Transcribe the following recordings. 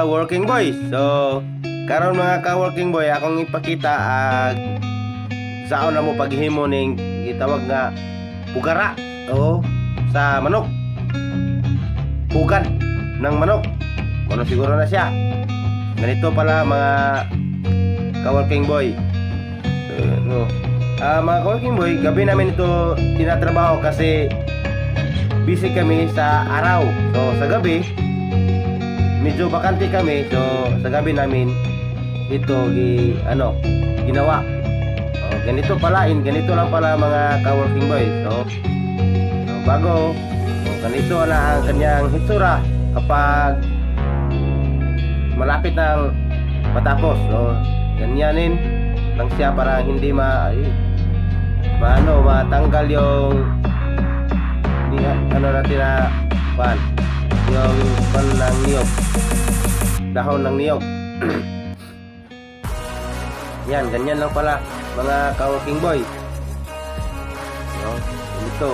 ka-working boy. So, karon mga ka-working boy, akong ipakita ag saon na mo paghimo ning gitawag nga pugara o sa manok. Pugad ng manok. Kuno siguro na siya. Ganito pala mga ka-working boy. So, no. Ah, mga ka-working boy, gabi namin ito tinatrabaho kasi busy kami sa araw. So, sa gabi, medyo bakante kami. So, sa gabi namin, ito, gi, ano, ginawa. Oh, ganito pala, in, ganito lang pala mga ka-working boy. So, so bago, so, ganito na ang kanyang hitsura kapag malapit ng matapos. So, ganyanin lang siya para hindi ma, ay, maano, matanggal yung ni ano natin na pan yung pan ng niyog. Dahon ng niyog. Yan ganyan lang pala mga ka-working boy. No? dito.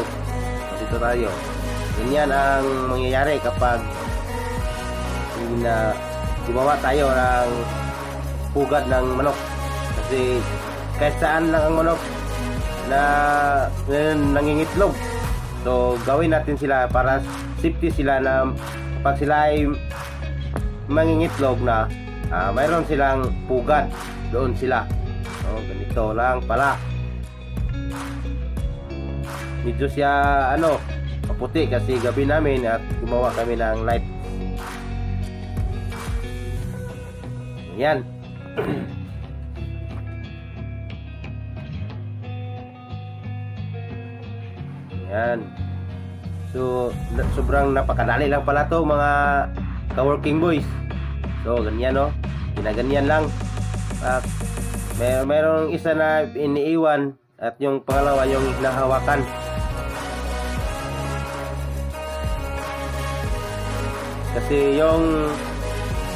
Dito tayo. Ganyan ang mangyayari kapag na gumawa tayo ng pugad ng manok. Kasi kahit saan lang ang manok na nangingitlog. So, gawin natin sila para safety sila na pag sila ay mangingitlog na ah, mayroon silang pugad doon sila. So, ganito lang pala. Medyo siya ano, maputi kasi gabi namin at gumawa kami ng light. Yan. Yan. So, sobrang napakadali lang pala to mga ka-working boys. So, ganyan no. Ginaganyan lang. At may merong isa na iniiwan at yung pangalawa yung nahawakan. Kasi yung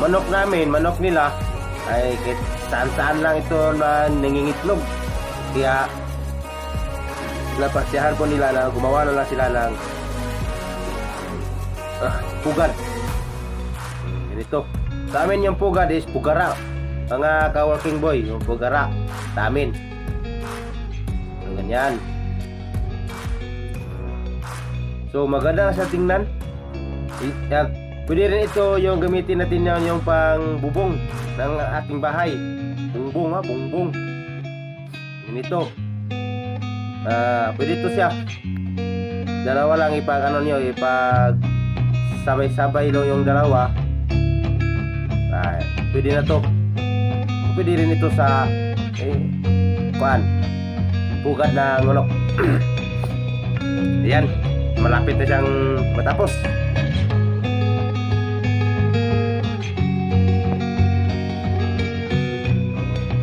manok namin, manok nila ay saan-saan lang ito na nangingitlog. Kaya napasyahan po nila na gumawa na lang sila ng ah, pugad. Ganito. Sa amin yung pugad is pugara. Mga ka-working boy, yung pugara. Sa amin. So, ganyan. So, maganda sa tingnan. At pwede rin ito yung gamitin natin yan yung pang bubong ng ating bahay. Bungbong ha, bungbong. Ganito. Ah, pwede ito siya. Dalawa lang ipag ano niyo, ipag sabay-sabay lang yung dalawa. Ah, pwede na to. Pwede rin ito sa eh, kuan. Pugad na ngulok. Ayan, malapit na siyang matapos.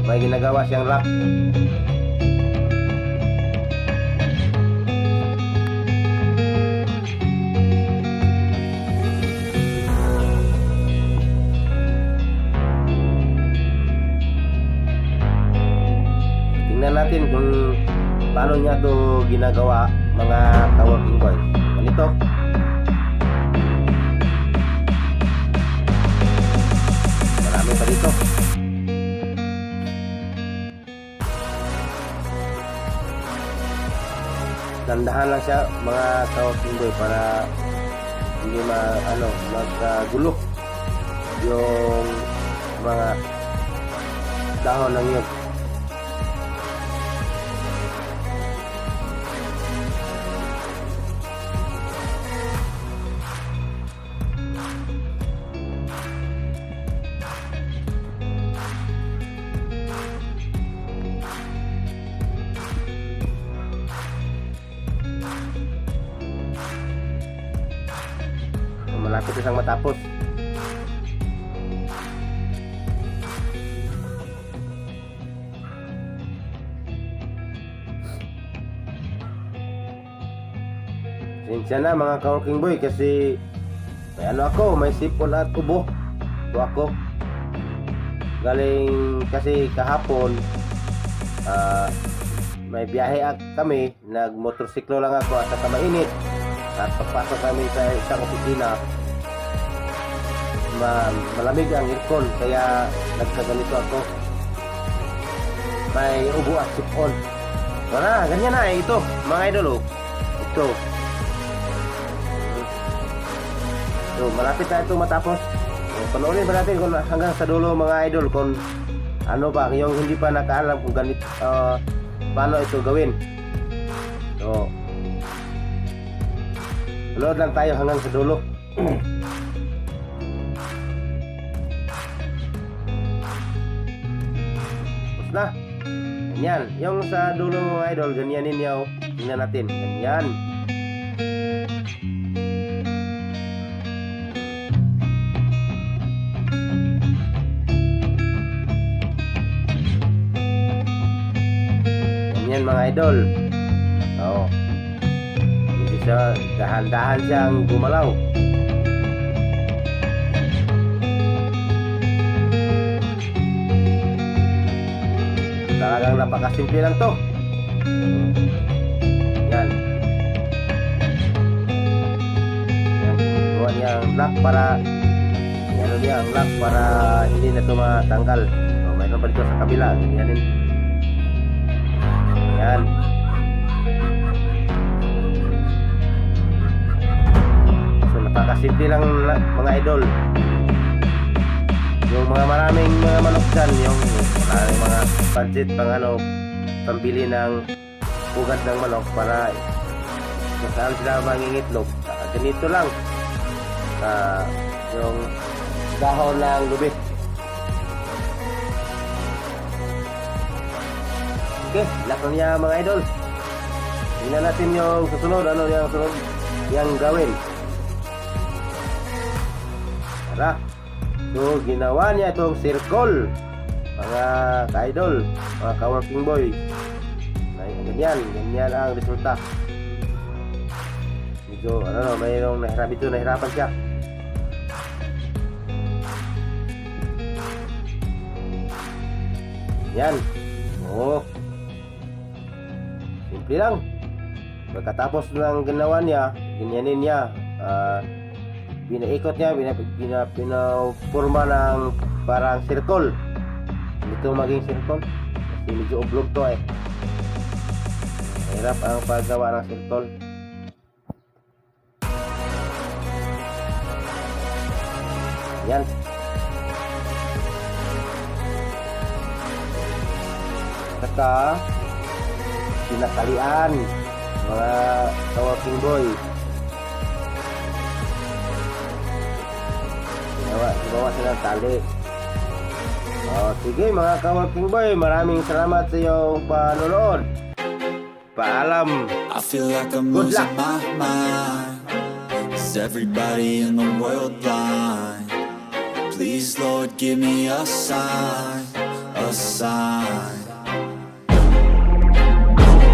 May ginagawa siyang lock. Natin kung paano niya to ginagawa mga ka-working boys. Ganito. Marami pa dito. Dandahan lang siya mga ka-working boy para hindi ma ano magkagulo yung mga dahon ng yun. Malapit na matapos. Sinsya na mga ka-working boy kasi may ano ako, may sipon at ubo. Ito ako. Galing kasi kahapon ah, may biyahe ak kami, nagmotorsiklo lang ako at saka mainit. At pagpasok kami sa isang opisina, ma malamig ang aircon kaya nagkaganito ako. May ubo at sipon. Wala, ganyan na eh. Ito, mga idol oh. Ito. So, malapit na ito matapos. So, panoorin ba natin kung hanggang sa dulo mga idol kung ano ba, yung hindi pa nakaalam kung ganit, ah, paano ito gawin. So, Load lang tayo hanggang sa dulo. na. Ganyan. Yung sa dulo mga idol, ganyanin niyo. Tingnan natin. Ganyan. Ganyan mga idol. Oo. Hindi siya, dahan-dahan siyang gumalaw. Talagang napakasimple lang to. Yan. Yan. Gawa niya ang lock para ano niya ang lock para hindi na ito matanggal. So, mayroon pa dito sa kabila. Yan din. Yan. So napakasimple lang la- mga idol. Yung mga maraming mga manok dyan, yung maraming mga budget pang ano, pambili ng ugat ng manok para kung saan sila mangingitlog. Ah, ganito lang. Ah, yung dahon ng lubi. Okay, lakon niya mga idol. Tingnan natin yung susunod, ano yung susunod yang gawin. Tara. So, ginawa niya itong circle. Mga ka-idol, mga ka-working boy. Ay, ganyan, ganyan ang resulta. Medyo, ano no, mayroong nahirap ito, nahirapan siya. Yan. Oo. Simple lang. Pagkatapos ng ginawa niya, ganyanin niya, ah, pinaikot niya, pina, pina, pinapurma ng parang circle. Ito maging circle. Kasi medyo oblong to eh. Mahirap ang paggawa ng circle. Yan. Saka, pinakalian mga ka-working boy. Gumawa sila tali. Oh, sige mga ka-working boy, maraming salamat sa iyong panonood. Paalam. I feel like I'm Good losing luck. my mind. Is everybody in the world blind? Please, Lord, give me a sign, a sign.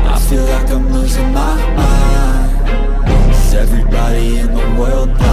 I feel like I'm losing my mind. Is everybody in the world blind?